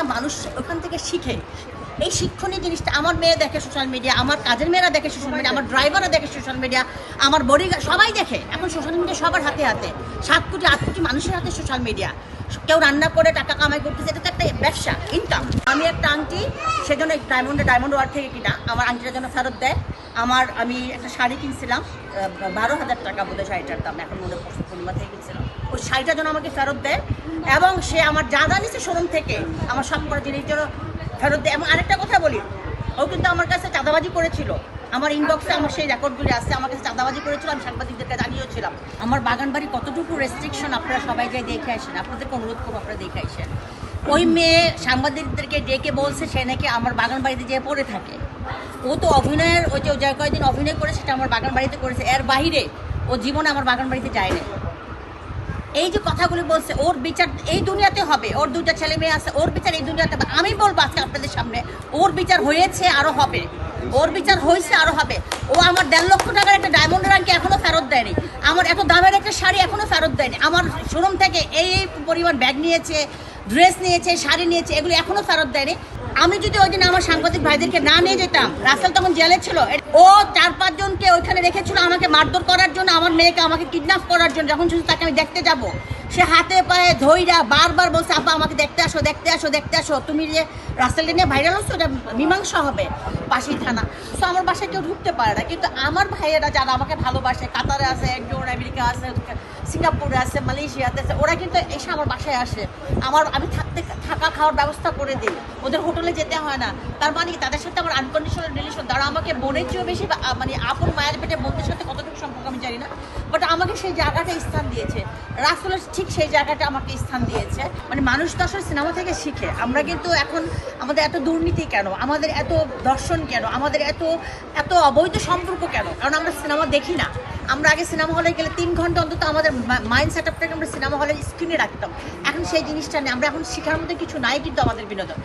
জিনিসটা মানুষ ওখান থেকে শিখে। এই শিক্ষণীয় জিনিসটা আমার মেয়ে দেখে সোশ্যাল মিডিয়া আমার কাজের মেয়েরা দেখে সোশ্যাল মিডিয়া আমার ড্রাইভাররা দেখে সোশ্যাল মিডিয়া আমার বডি সবাই দেখে। এখন সোশ্যাল মিডিয়া সবার হাতে হাতে। সাত কোটি, আট কোটি মানুষের হাতে সোশ্যাল মিডিয়া কেউ রান্না করে, টাকা কামাই করতেছে, এটা তো একটা ব্যবসা ইনকাম আমি একটা আংটি সেজন্য ডায়মন্ডে ডায়মন্ড ওয়ার থেকে কিনা, আমার আংটিটা যেন ফেরত দেয়। আমার, আমি একটা শাড়ি কিনছিলাম বারো হাজার টাকা বোধহয় শাড়িটার দাম, এখন মনে পড়ছে পূর্ণিমা থেকে কিনছিলাম। ওই শাড়িটার যেন আমাকে ফেরত দেয়, এবং সে আমার যা যা নিচ্ছে শোরুম থেকে, আমার সব করা জিনিস যেন ফেরত দেয়। এবং আরেকটা কথা বলি, ও কিন্তু আমার কাছে চাঁদাবাজি করেছিল। আমার ইনবক্সে আমার সেই রেকর্ডগুলি আছে, আমার কাছে চাঁদাবাজি করেছিল, আমি সাংবাদিকদেরকে জানিয়েছিলাম। আমার বাগান বাড়ি কতটুকু রেস্ট্রিকশন আপনারা সবাই যাই দেখে আসেন, আপনাদেরকে অনুরোধ করব আপনারা দেখে আসেন। ওই মেয়ে সাংবাদিকদেরকে ডেকে বলছে সে নাকি আমার বাগান বাড়িতে যেয়ে পড়ে থাকে। ও তো অভিনয়ের ওই যে যা কয়েকদিন অভিনয় করে সেটা আমার বাগান বাড়িতে করেছে। এর বাহিরে ও জীবনে আমার বাগান বাড়িতে যায় না এই যে কথাগুলি বলছে, ওর বিচার এই দুনিয়াতে হবে, ওর দুইটা ছেলে মেয়ে আছে, ওর বিচার এই দুনিয়াতে আমি বলব আজকে আপনাদের সামনে, ওর বিচার হয়েছে আরও হবে। ওর বিচার হয়েছে, আরও হবে। ও আমার দেড় লক্ষ টাকার একটা ডায়মন্ড রাঙ্কি এখনও ফেরত দেয়নি? আমার এত দামের একটা শাড়ি এখনও ফেরত দেয়নি। আমার শোরুম থেকে এই পরিমাণ ব্যাগ নিয়েছে ড্রেস নিয়েছে, শাড়ি নিয়েছে, এগুলো এখনও ফেরত দেয়নি। আমি যদি ওই দিন আমার সাংবাদিক ভাইদেরকে না নিয়ে যেতাম, রাসেল তখন জেলে ছিল। ও চার পাঁচজনকে ওইখানে রেখেছিল আমাকে মারধর করার জন্য, আমার মেয়েকে আমাকে কিডন্যাপ করার জন্য, যখন শুধু তাকে আমি দেখতে যাব। সে হাতে পায়ে ধইরা বারবার বলছে, আপা, আমাকে দেখতে আসো দেখতে আসো দেখতে আসো। তুমি যে রাসেলটা নিয়ে ভাইরাল হচ্ছে ওটা মীমাংসা হবে। পাশেই থানা তো আমার বাসায় কেউ ঢুকতে পারে না। কিন্তু আমার ভাইয়েরা যারা আমাকে ভালোবাসে, কাতারে আছে, একজন আমেরিকা আছে সিঙ্গাপুরে আছে, মালয়েশিয়াতে আছে, ওরা কিন্তু এসে আমার বাসায় আসে। আমার, আমি থাকতে, থাকা খাওয়ার ব্যবস্থা করে দিই। ওদের হোটেলে যেতে হয় না। তার মানে তাদের সাথে আমার আনকন্ডিশনাল রিলেশন তারা আমাকে বোনের চেয়েও বেশি মানে আপন মায়ের পেটে বোনদের সাথে কতটুকু সম্পর্ক আমি জানি না। বাট আমাকে সেই জায়গাটা স্থান দিয়েছে। রাসুলের ঠিক সেই জায়গাটা আমাকে স্থান দিয়েছে। মানে মানুষ তো আসলে সিনেমা থেকে শিখে। আমরা কিন্তু এখন আমাদের এত দুর্নীতি কেন? আমাদের এত দর্শন কেন? আমাদের এত এত অবৈধ সম্পর্ক কেন? কারণ আমরা সিনেমা দেখি না। আমরা আগে সিনেমা হলে গেলে তিন ঘণ্টা অন্তত আমাদের মাইন্ড সেট আপটাকে আমরা সিনেমা হলে স্ক্রিনে রাখতাম। এখন সেই জিনিসটা নেই। আমরা এখন শিখার মধ্যে কিছু নাই কিন্তু আমাদের বিনোদন।